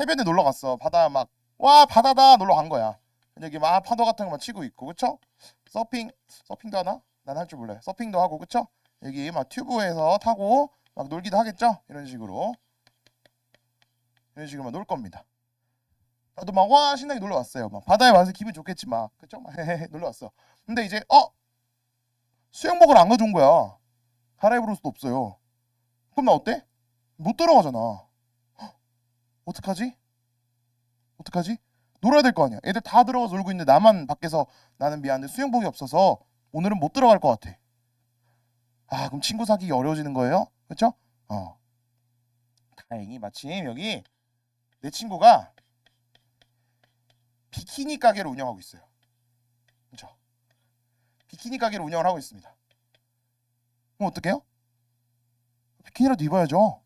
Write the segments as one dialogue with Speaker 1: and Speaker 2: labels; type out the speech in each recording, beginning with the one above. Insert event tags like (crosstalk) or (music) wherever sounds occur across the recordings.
Speaker 1: 해변에 놀러 갔어. 바다 막 와 바다다 놀러 간 거야. 여기 막 파도 같은 거만 치고 있고 그쵸? 서핑 서핑도 하나? 난 할 줄 몰라요. 서핑도 하고 그쵸? 여기 막 튜브에서 타고 막 놀기도 하겠죠? 이런 식으로 이런 식으로 막 놀 겁니다. 나도 막 와 신나게 놀러 왔어요. 막 바다에 와서 기분 좋겠지 막 그쵸? 막 (laughs) 놀러 왔어. 근데 이제 어 수영복을 안 가져온 거야. 갈아입을 수도 없어요. 그럼 나 어때? 못 들어가잖아. 헉, 어떡하지? 어떡하지? 놀아야 될 거 아니야. 애들 다 들어가서 놀고 있는데 나만 밖에서 나는 미안한데 수영복이 없어서 오늘은 못 들어갈 것 같아. 아 그럼 친구 사귀기 어려워지는 거예요? 그렇죠? 어. 다행히 마침 여기 내 친구가 비키니 가게를 운영하고 있어요. 그렇죠? 비키니 가게를 운영을 하고 있습니다. 그럼 어떡해요? 비키니라도 입어야죠.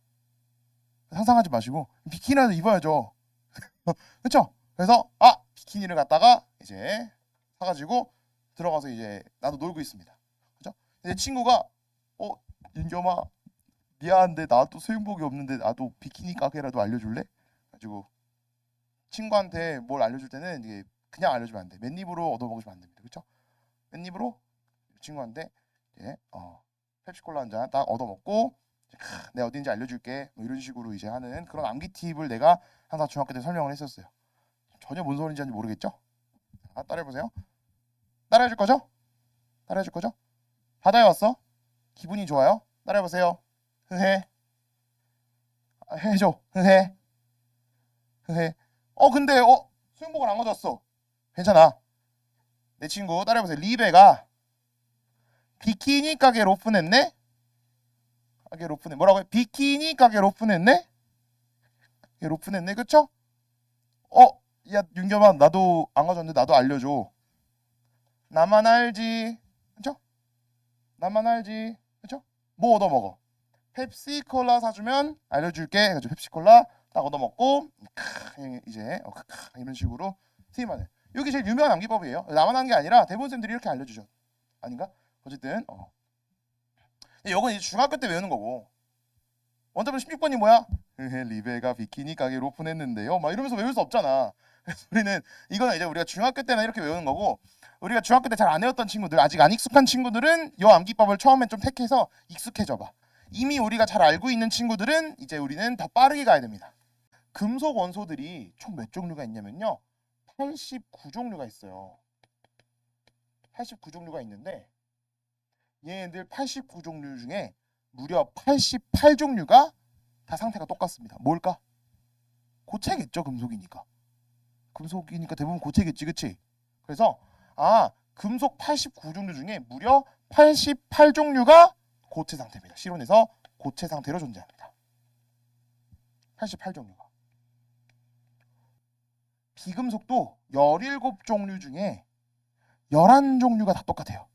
Speaker 1: 상상하지 마시고 비키니라도 입어야죠. (laughs) 그렇죠? 그래서 아 비키니를 갖다가 이제 사가지고 들어가서 이제 나도 놀고 있습니다. 그죠? 내 친구가 어 윤겸아 미안한데 나도 수영복이 없는데 나도 비키니 가게라도 알려줄래? 가지고 친구한테 뭘 알려줄 때는 이게 그냥 알려주면 안 돼. 맨입으로 얻어먹으시면 안 됩니다. 그렇죠? 맨입으로 친구한테 이제 어 펩시콜라 한 잔 딱 얻어먹고 내가 어딘지 알려줄게 뭐 이런 식으로 이제 하는 그런 암기 팁을 내가 항상 중학교 때 설명을 했었어요. 전혀 뭔 소리인지 모르겠죠? 자, 따라해보세요. 따라해줄 거죠? 따라해줄 거죠? 바다에 왔어? 기분이 좋아요? 따라해보세요. 흐해. 아, 해줘. 흐해. 흐해. 어 근데 어 수영복을 안 가져왔어. 괜찮아. 내 친구 따라해보세요. 리베가 비키니 가게를 오픈했네? 가게를 오픈해. 뭐라고요? 비키니 오픈했네? 가게를 오픈했네. 그쵸? 어, 야 윤겸아 나도 안 가져왔는데 나도 알려줘. 나만 알지. 그쵸? 나만 알지. 그쵸? 뭐 얻어먹어? 펩시 콜라 사주면 알려줄게. 해가지고 펩시 콜라 딱 얻어먹고 크, 이제 어, 크, 크, 이런 식으로 스임하는. 여기 제일 유명한 암기법이에요. 나만 하는 게 아니라 대부분 쌤들이 이렇게 알려주죠. 아닌가? 어쨌든 어. 이건 이제 중학교 때 외우는 거고 원더블 16번이 뭐야? (laughs) 리베가 비키니 가게를 오픈했는데요. 막 이러면서 외울 수 없잖아. 우리는 이거는 이제 우리가 중학교 때는 이렇게 외우는 거고 우리가 중학교 때 잘 안 외웠던 친구들 아직 안 익숙한 친구들은 이 암기법을 처음엔 좀 택해서 익숙해져 봐. 이미 우리가 잘 알고 있는 친구들은 이제 우리는 더 빠르게 가야 됩니다. 금속 원소들이 총 몇 종류가 있냐면요. 89종류가 있어요. 89종류가 있는데 얘네들 89종류 중에 무려 88종류가 다 상태가 똑같습니다. 뭘까? 고체겠죠, 금속이니까. 금속이니까 대부분 고체겠지, 그치? 그래서 아, 금속 89종류 중에 무려 88종류가 고체 상태입니다. 실온에서 고체 상태로 존재합니다. 88종류가. 비금속도 17종류 중에 11종류가 다 똑같아요.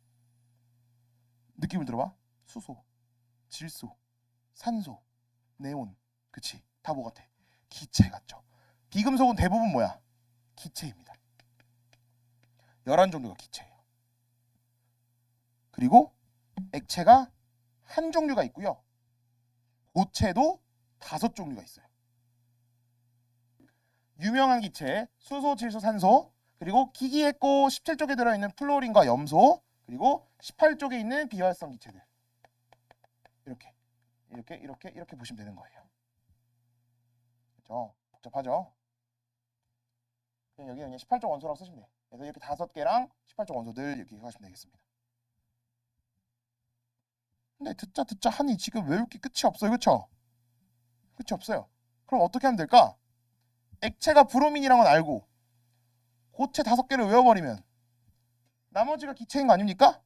Speaker 1: 느낌을 들어봐. 수소, 질소, 산소, 네온. 그치? 다 뭐 같아? 기체 같죠? 비금속은 대부분 뭐야? 기체입니다. 11 종류가 기체예요. 그리고 액체가 한 종류가 있고요. 고체도 다섯 종류가 있어요. 유명한 기체 수소, 질소, 산소 그리고 기기했고 17쪽에 들어있는 플로린과 염소 그리고 18쪽에 있는 비활성 기체들 이렇게 이렇게 이렇게 이렇게 보시면 되는 거예요. 그렇죠? 복잡하죠? 그냥 여기 그냥 18쪽 원소라고 쓰시면 돼요. 그래서 이렇게 다섯 개랑 18쪽 원소들 이렇게 하시면 되겠습니다. 근데 듣자 듣자 하니 지금 외울 게 끝이 없어요. 그렇죠? 끝이 없어요. 그럼 어떻게 하면 될까? 액체가 브로민이란 건 알고 고체 다섯 개를 외워버리면 나머지가 기체인 거 아닙니까?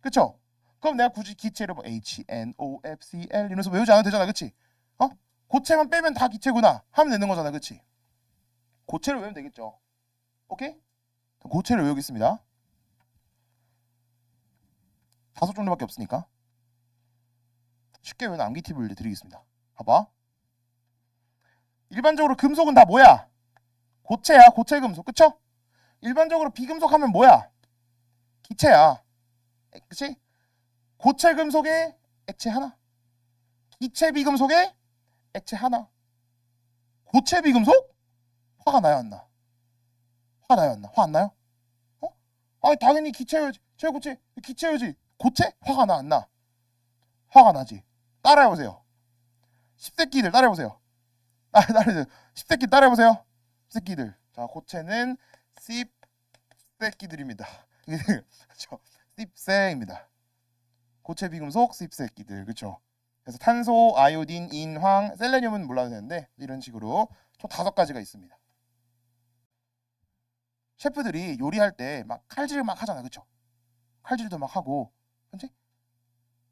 Speaker 1: 그쵸? 그럼 내가 굳이 기체를 뭐 H, N, O, F, C, L 이러면서 외우지 않아도 되잖아, 그치? 어? 고체만 빼면 다 기체구나 하면 되는 거잖아, 그치? 고체를 외우면 되겠죠. 오케이? 고체를 외우겠습니다. 다섯 종류밖에 없으니까 쉽게 외우는 암기 팁을 드리겠습니다. 봐봐. 일반적으로 금속은 다 뭐야? 고체야, 고체 금속, 그쵸? 일반적으로 비금속 하면 뭐야? 기체야. 에, 그치? 고체 금속에 액체 하나. 기체 비금속에 액체 하나. 고체 비금속? 화가 나요 안 나? 화 나요 안 나? 화 안 나요? 어? 아 당연히 기체여지. 최고체 기체여지. 고체? 화가 나 안 나? 화가 나지. 따라해보세요. 10세끼들 따라해보세요. 아, 따라해보세요. 10세끼 따라해보세요. 10세끼들. 자, 고체는 10세끼들입니다. (laughs) 그렇죠. 10세입니다. 고체 비금속 10세끼들. 그렇죠. 그래서 탄소, 아이오딘, 인 황, 셀레늄은 몰라도 되는데 이런 식으로 총 다섯 가지가 있습니다. 셰프들이 요리할 때 막 칼질 막 하잖아, 그렇죠? 칼질도 막 하고, 그렇지?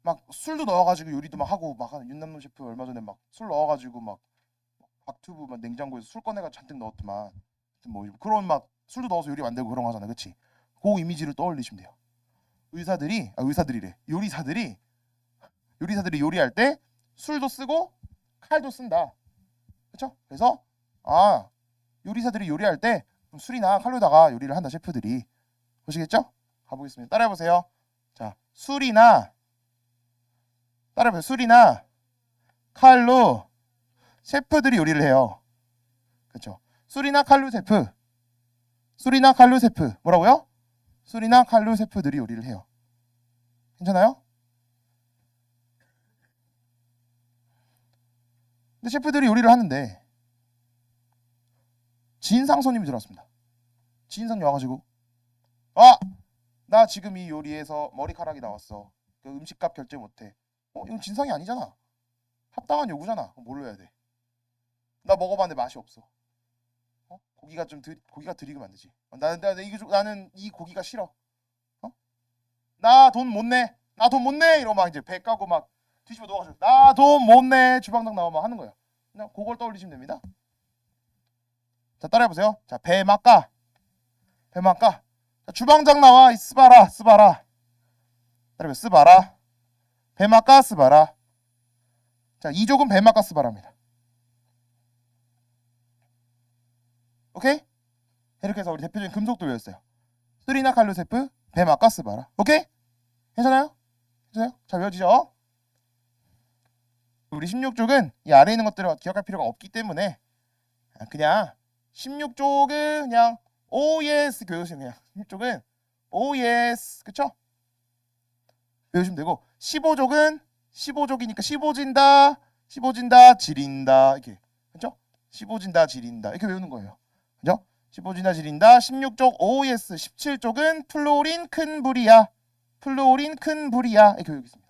Speaker 1: 막 술도 넣어가지고 요리도 막 하고 막 윤남노 셰프 얼마 전에 막 술 넣어가지고 막 박튜브 막 냉장고에서 술 꺼내가 잔뜩 넣었더만 뭐 그런 막 술도 넣어서 요리 만들고 그런 거 하잖아, 그렇지? 그 이미지를 떠올리시면 돼요. 의사들이 아 의사들이래 요리사들이 요리사들이 요리할 때 술도 쓰고 칼도 쓴다. 그렇죠? 그래서 아 요리사들이 요리할 때 술이나 칼로다가 요리를 한다 셰프들이 보시겠죠? 가보겠습니다. 따라해 보세요. 자 술이나 따라해 보세요. 술이나 칼로 셰프들이 요리를 해요. 그렇죠? 술이나 칼로 셰프 술이나 칼로 셰프 뭐라고요? 술이나 칼로 셰프들이 요리를 해요. 괜찮아요? 근데 셰프들이 요리를 하는데 진상 손님이 들어왔습니다. 진상이 와가지고 아! 나 지금 이 요리에서 머리카락이 나왔어. 그 음식값 결제 못해. 어? 이건 진상이 아니잖아. 합당한 요구잖아. 뭘로 해야 돼? 나 먹어봤는데 맛이 없어. 어? 고기가 좀 드, 고기가 드리면 안 되지. 어, 나는 나, 이거 좀- 나는 이 고기가 싫어. 어? 나 돈 못 내. 나 돈 못 내. 이러고 막 이제 배 까고 막 뒤집어 놓아가지고 나 돈 못 내. 주방장 나오면 하는 거야. 그냥 그걸 떠올리시면 됩니다. 자 따라해 보세요. 자 배막가 배막가. 자, 주방장 나와 이 스바라 스바라. 따라해 스바라. 배막가 스바라. 자 이족은 배막가 스바라입니다. 오케이? 이렇게 해서 우리 대표적인 금속도 외웠어요. 쓰리나 칼루세프, 배막가 스바라. 오케이? 괜찮아요? 괜찮아요? 잘 외워지죠? 우리 16쪽은 이 아래에 있는 것들을 기억할 필요가 없기 때문에 그냥 16쪽은 그냥 OS 외우시면 그냥 16쪽은 OS 그쵸? 외우시면 되고 15쪽은 15쪽이니까 15진다 15진다 지린다 이렇게 그죠? 15진다 지린다 이렇게 외우는 거예요 그죠? 15진다 지린다. 16쪽 OS 17쪽은 플로린 큰 불이야. 플로린 큰 불이야. 이렇게 외우겠습니다